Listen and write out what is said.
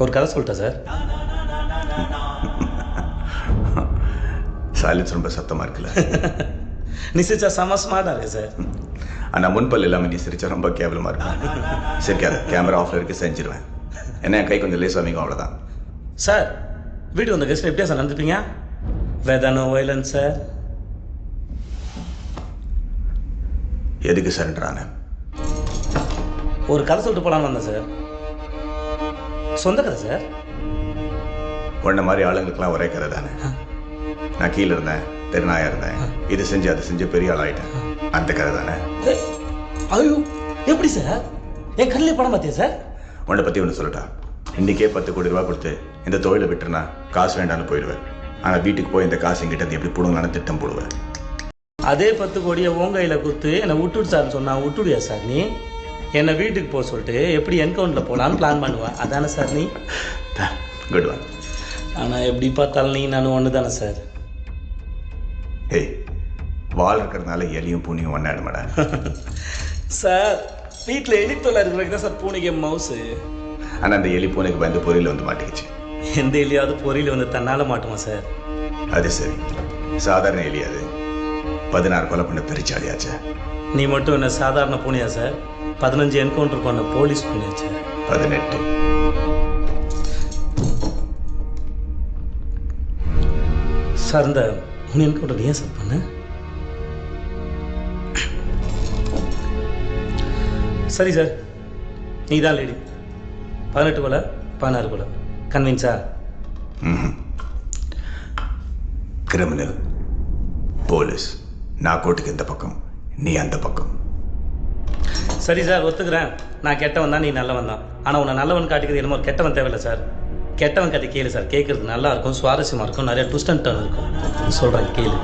ஒரு கதை சொல்லிட்டேன் சார். சைலன்ஸ் ரொம்ப சத்தமாக இருக்குல்ல. நீ சிரிச்சா செம்ம ஸ்மார்ட்டாக இருக்கு சார். ஆனால் முன்பல் இல்லாமல் நீ சிரிச்சா ரொம்ப கேவலமாக இருக்கும் சிரிக்காத கேமரா ஆஃப்ல இருக்கு செஞ்சிருவேன். என்ன என் கை கொஞ்சம் லேஸ் அமைக்கும் அவ்வளோதான் சார் வீட்டுக்கு வந்த கெஸ்ட் எப்படியா சார் நடந்துப்பீங்க? வேதானோ வயலன்ஸ் சார் எதுக்கு சரண்டரான ஒரு கதை சொல்லிட்டு போலான்னு வந்தேன் சார் சொந்த கதை சார் உன்ன மாதிரி ஆளுங்களுக்கெல்லாம் ஒரே கதை தானே? நான் கீழே இருந்தேன் தெருநாயா இருந்தேன். இது செஞ்சு அதை செஞ்சு பெரிய ஆள் ஆயிட்டேன். அந்த கதை தானே? ஐயோ எப்படி சார் என் கண்ணிலே படம் பார்த்தியா சார் உன்னை பற்றி ஒன்று சொல்லட்டா? இன்னைக்கே பத்து கோடி ரூபா கொடுத்து இந்த தொழிலை விட்டுருனா காசு வேண்டாம்னு போயிடுவேன். ஆனால் வீட்டுக்கு போய் இந்த காசு எங்கிட்ட இருந்து எப்படி பிடுங்கலான்னு திட்டம் போடுவேன். அதே பத்து கோடியை உன் கையில் கொடுத்து என்னை விட்டுடு சார்னு சொன்னா. விட்டுடுயா சார் நீ? என்னை வீட்டுக்கு போக சொல்லிட்டு எப்படி என்கவுண்டில் போகலான்னு பிளான் பண்ணுவேன் அதானே சார் நீ? குட் ஒன் ஆனால் எப்படி பார்த்தாலும் நீ நானும் ஒன்று தானே சார் ஹேய் வால் இருக்கிறதுனால எலியும் பூனியும் ஒன்னாடுமாடா சார் வீட்டில் எலித்தொலை இருக்கிறதுக்கு தான் சார் பூனைக்கு மவுஸு ஆனால் அந்த எலி பூனைக்கு பயந்து பொரியல வந்து மாட்டிக்கிச்சு. எந்த எலியாவது பொறியில் வந்து தன்னால் மாட்டுமா சார் அது சரி. சாதாரண எலி அது. பதினாறு கொலை பண்ண பெருச்சாலியாச்சே நீ மட்டும் என்ன சாதாரண பூனையா சார் பதினஞ்சு என்கவுண்டர் பண்ண போலீஸ் பூனையா சார் பதினெட்டு. சார் இந்த மூணு என்கவுண்டர் ஏன் சார் பண்ண? சரி சார் நீ தான் லேடி பதினெட்டு கொலை பதினாறு கொலை கன்வின்ஸா கிரிமினல் போலீஸ் நான் கோட்டுக்கு இந்த பக்கம்? நீ அந்த பக்கம். சரி சார் ஒத்துக்கிறேன். நான் கெட்டவன் தான் நீ நல்லவன் தான். ஆனால் உன்னை நல்லவன் காட்டிக்கிறது என்னமோ கெட்டவன் தேவையில்ல சார். கெட்டவன் கதை கேளு சார். கேட்குறது நல்லா இருக்கும் சுவாரஸ்யமாக இருக்கும் நிறைய ட்விஸ்ட் அண்ட் டர்ன் இருக்கும். சொல்கிறேன் கேளு.